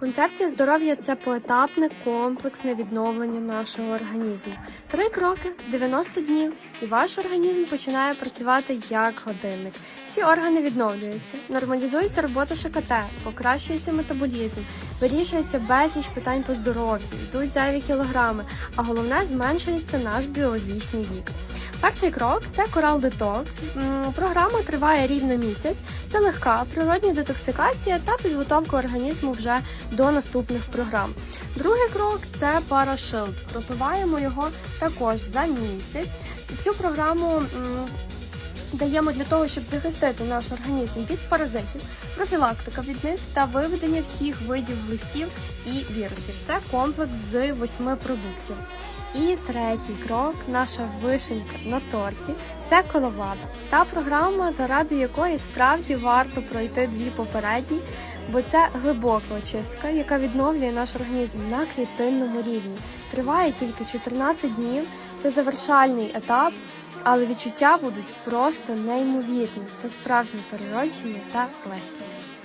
Концепція здоров'я це поетапне комплексне відновлення нашого організму. Три кроки, 90 днів, і ваш організм починає працювати як годинник. Всі органи відновлюються, нормалізується робота ШКТ, покращується метаболізм, вирішується безліч питань по здоров'ю, йдуть зайві кілограми, а головне зменшується наш біологічний вік. Перший крок це Coral Detox. Програма триває рівно місяць. Це легка природня детоксикація та підготовка організму вже до наступних програм. Другий крок це Parashield. Пропиваємо його також за місяць. Цю програму даємо для того, щоб захистити наш організм від паразитів, профілактика від них та виведення всіх видів листів і вірусів. Це комплекс з восьми продуктів. І третій крок, наша вишенька на торті, це коловада. Та програма, заради якої справді варто пройти дві попередні, бо це глибока очистка, яка відновлює наш організм на клітинному рівні. Триває тільки 14 днів. Це завершальний етап, але відчуття будуть просто неймовірні. Це справжнє переродження та легкість.